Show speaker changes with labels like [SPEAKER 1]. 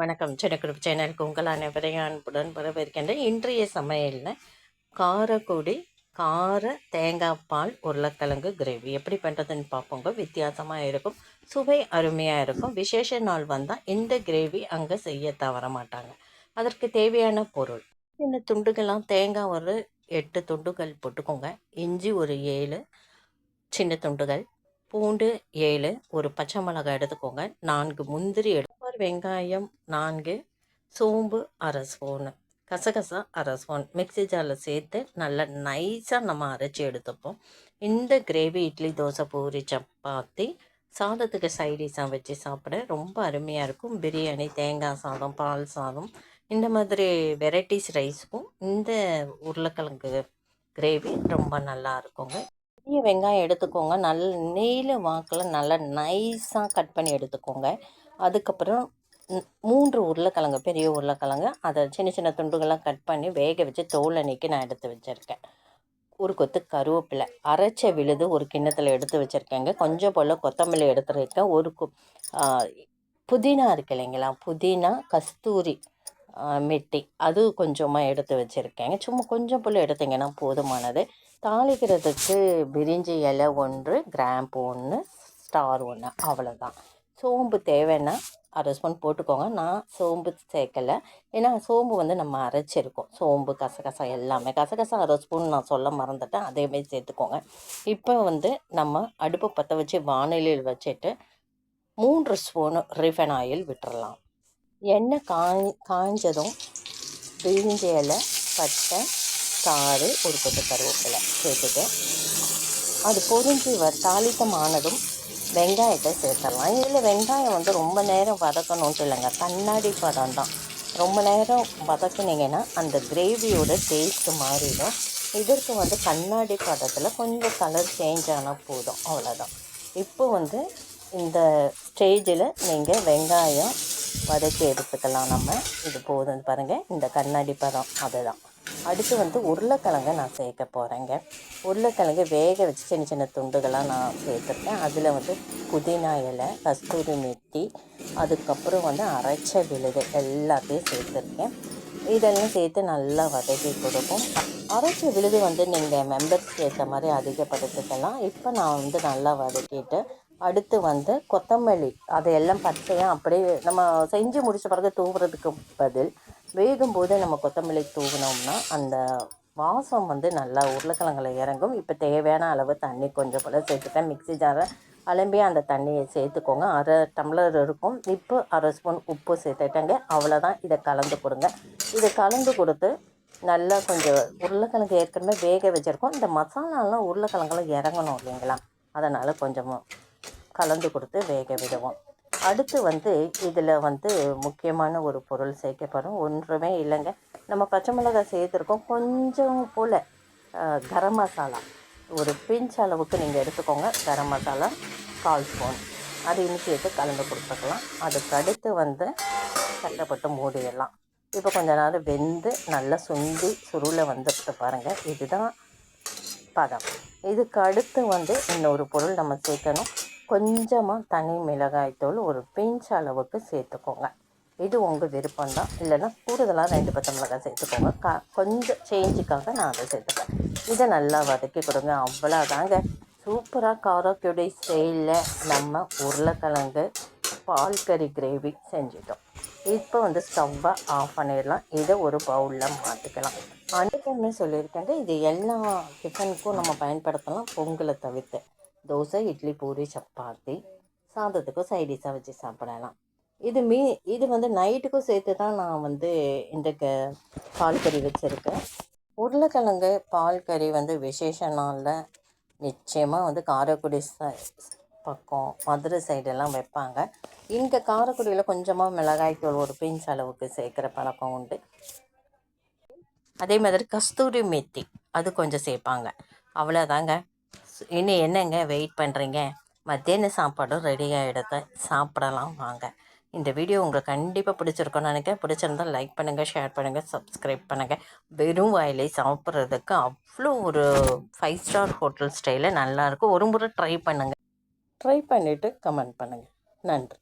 [SPEAKER 1] வணக்கம். சின்னக்குடுப்பு சேனலுக்கு உங்கள் அனைவரையும் அன்புடன் வரவேற்கின்றேன் இன்றைய சமையலில் காரக்குடி கார தேங்காய் பால் உருளைக்கிழங்கு கிரேவி. எப்படி பண்ணுறதுன்னு பார்ப்போங்க. வித்தியாசமாக இருக்கும். சுவை அருமையாக இருக்கும். விசேஷ நாள் வந்தால் இந்த கிரேவி அங்கே செய்ய தவற மாட்டாங்க. அதற்கு தேவையான பொருள். இந்த துண்டுகள்லாம் தேங்காய் ஒரு எட்டு துண்டுகள் போட்டுக்கோங்க. இஞ்சி ஒரு ஏழு சின்ன துண்டுகள். பூண்டு ஏழு ஒரு பச்சை மிளகாய் எடுத்துக்கோங்க. நான்கு முந்திரி எடு வெங்காயம் நான்கு சோம்பு அரை ஸ்பூனு கசகசா அரை ஸ்பூன். மிக்ஸி ஜாரில் சேர்த்து நல்லா நைஸாக நம்ம அரைச்சி எடுத்துப்போம். இந்த கிரேவி இட்லி தோசை பூரி சப்பாத்தி சாதத்துக்கு சைடிஷாக வச்சு சாப்பிட ரொம்ப அருமையாக இருக்கும். பிரியாணி தேங்காய் சாதம் பால் சாதம் இந்த மாதிரி வெரைட்டிஸ் ரைஸுக்கும் இந்த உருளைக்கிழங்கு கிரேவி ரொம்ப நல்லா இருக்குங்க. பெரிய வெங்காயம் எடுத்துக்கோங்க. நல்ல நீல வாக்கில் நல்லா நைஸாக கட் பண்ணி எடுத்துக்கோங்க. அதுக்கப்புறம் மூன்று உருளைக்கிழங்கு பெரிய உருளைக்கிழங்கு. அதை சின்ன சின்ன துண்டுகளாக கட் பண்ணி வேக வச்சு தோலை நீக்கி நான் எடுத்து வச்சுருக்கேன். ஒரு கொத்து கருவேப்பிலை அரைச்ச விழுது ஒரு கிண்ணத்தில் எடுத்து வச்சுருக்கேங்க. கொஞ்சம் போல் கொத்தமல்லி எடுத்துருக்கேன். ஒரு கு புதினா இருக்கு இல்லைங்களா? புதினா கஸ்தூரி மெட்டி அது கொஞ்சமாக எடுத்து வச்சுருக்கேங்க. சும்மா கொஞ்சம் போல் எடுத்தீங்கன்னா போதுமானது. தாளிக்கிறதுக்கு பிரிஞ்சி இலை ஒன்று கிராம்பு ஒன்று ஸ்டார் ஒன்று அவ்வளோதான் சோம்பு தேவைன்னா அரை ஸ்பூன் போட்டுக்கோங்க. நான் சோம்பு சேர்க்கலை. ஏன்னா சோம்பு வந்து நம்ம அரைச்சிருக்கோம். சோம்பு கசகசா எல்லாமே. கசகசா அரை ஸ்பூன் நான் சொல்ல மறந்துட்டேன். அதேமாரி சேர்த்துக்கோங்க. இப்போ வந்து நம்ம அடுப்பு பற்ற வச்சு வானிலையில் வச்சுட்டு மூன்று ஸ்பூனு ரிஃபைன் ஆயில் விட்டுறலாம். எண்ணெய் காய் காய்ஞ்சதும் பிரிஞ்சி இலை பட்டை சாறு ஒரு கொத்து கருவேப்பிலை சேர்த்துட்டு அது பொறிஞ்சி வ தாளித்தமானதும் வெங்காயத்தை சேர்த்துடலாம். இதில் வெங்காயம் வந்து ரொம்ப நேரம் வதக்கணுன்ட்டு இல்லைங்க. கண்ணாடி பதம் தான். ரொம்ப நேரம் வதக்குனீங்கன்னா அந்த கிரேவியோட டேஸ்ட்டு மாறிடும். இதற்கு வந்து கண்ணாடி பதத்தில் கொஞ்சம் கலர் சேஞ்ச் ஆனால் போதும். அவ்வளோதான் இப்போ வந்து இந்த ஸ்டேஜில் நீங்கள் வெங்காயம் வதக்கி எடுத்துக்கலாம் நம்ம. இது போதும் பாருங்கள் இந்த கண்ணாடி பதம் அதுதான். அடுத்து வந்து உருளைக்கிழங்க நான் சேர்க்க போகிறேங்க உருளைக்கிழங்கு வேக வச்சு சின்ன சின்ன துண்டுகளாக நான் சேர்த்துருக்கேன். அதில் வந்து புதினா இலை கஸ்தூரி மெத்தி அதுக்கப்புறம் வந்து அரைச்ச விழுது எல்லாத்தையும் சேர்த்துருக்கேன். இதெல்லாம் சேர்த்து நல்லா வதக்கி கொடுக்கும் அரைச்ச விழுது வந்து நீங்கள் மெம்பர்ஸ்க்கு ஏற்ற மாதிரி அதிகப்படுத்திக்கலாம். இப்போ நான் வந்து நல்லா வதக்கிட்டு அடுத்து வந்து கொத்தமல்லி அதையெல்லாம் பச்சையாக அப்படியே நம்ம செஞ்சு முடித்த பிறகு தூவுறதுக்கு பதில் வேகும்போது நம்ம கொத்தமல்லி தூவினோம்னா அந்த வாசம் வந்து நல்லா உருளைக்கிழங்குல இறங்கும். இப்போ தேவையான அளவு தண்ணி கொஞ்சம் போல் சேர்த்துட்டேன். மிக்ஸி ஜாரை அலம்பி அந்த தண்ணியை சேர்த்துக்கோங்க. அரை டம்ளர் இருக்கும். இப்போ அரை ஸ்பூன் உப்பு சேர்த்துட்டேங்க. அவ்வளோதான் இதை கலந்து கொடுங்க. இதை கலந்து கொடுத்து நல்லா கொஞ்சம் உருளைக்கிழங்கு ஏற்கனவே வேக வச்சுருக்கோம். இந்த மசாலாலாம் உருளைக்கிழங்குலாம் இறங்கணும் இல்லைங்களா? அதனால் கொஞ்சம் கலந்து கொடுத்து வேக விடுவோம். அடுத்து வந்து இதில் வந்து முக்கியமான ஒரு பொருள் சேர்க்கப்படும் ஒன்றுமே இல்லைங்க. நம்ம பச்சை மிளகாய் சேர்த்துருக்கோம். கொஞ்சம் போல் கரம் மசாலா. ஒரு பிஞ்ச் அளவுக்கு நீங்கள் எடுத்துக்கோங்க. கரம் மசாலா கால் ஸ்பூன். அதையும் சேர்த்து கலந்து கொடுத்துக்கலாம். அதுக்கு அடுத்து வந்து சட்டப்பட்டு மூடிடலாம். இப்போ கொஞ்ச நேரம் வெந்து நல்லா சுண்டி சுருளை வந்துட்டு பாருங்கள் இதுதான் பதம். இதுக்கு அடுத்து வந்து இன்னொரு பொருள் நம்ம சேர்க்கணும். கொஞ்சமாக தனி மிளகாய்த்தூள் ஒரு பிஞ்ச் அளவுக்கு சேர்த்துக்கோங்க. இது உங்கள் விருப்பம் தான் இல்லைன்னா கூடுதலாக ரெண்டு பச்சை மிளகாய் சேர்த்துக்கோங்க. கா கொஞ்சம் சேஞ்சுக்காக நான் அதை சேர்த்துப்பேன். இதை நல்லா வதக்கி கொடுங்க. அவ்வளோதாங்க சூப்பராக காரக்குடி ஸ்டைலில் நம்ம உருளைக்கிழங்கு பால் கறி கிரேவி செஞ்சிட்டோம். இப்போ வந்து ஸ்டவ்வை ஆஃப் பண்ணிடலாம். இதை ஒரு பவுலில் மாற்றிக்கலாம் அன்றைக்குமே சொல்லியிருக்கேங்க இது எல்லா டிஃபனுக்கும் நம்ம பயன்படுத்தலாம் பொங்கலை தவிர்த்து. தோசை இட்லி பூரி சப்பாத்தி சாதத்துக்கும் சைடிஷாக வச்சு சாப்பிடலாம். இது மீ இது வந்து நைட்டுக்கும் சேர்த்து தான் நான் வந்து இந்த க பால் கறி வச்சுருக்கேன். உருளைக்கிழங்கு பால் கறி வந்து விசேஷ நாளில் நிச்சயமாக வந்து காரைக்குடி பக்கம் மதுரை சைடெல்லாம் வைப்பாங்க. இங்கே காரைக்குடியில் கொஞ்சமாக மிளகாய் தூள் ஒரு பிஞ்ச் அளவுக்கு சேர்க்குற பழக்கம் உண்டு. அதே மாதிரி கஸ்தூரி மெத்தி அது கொஞ்சம் சேர்ப்பாங்க. அவ்வளோதாங்க இன்னும் என்னங்க வெயிட் பண்ணுறீங்க மத்தியான சாப்பாடும் ரெடி ஆகிடுது சாப்பிடலாம் வாங்க. இந்த வீடியோ உங்களுக்கு கண்டிப்பாக பிடிச்சிருக்கோன்னு நினைக்கிறேன். பிடிச்சிருந்தா லைக் பண்ணுங்கள் ஷேர் பண்ணுங்கள் சப்ஸ்கிரைப் பண்ணுங்கள் வெறும் வாயிலை சாப்பிட்றதுக்கு அவ்வளோ ஒரு ஃபைவ் ஸ்டார் ஹோட்டல் ஸ்டைலில் நல்லாயிருக்கும் ஒரு முறை ட்ரை பண்ணுங்கள் ட்ரை பண்ணிவிட்டு கமெண்ட் பண்ணுங்கள் நன்றி.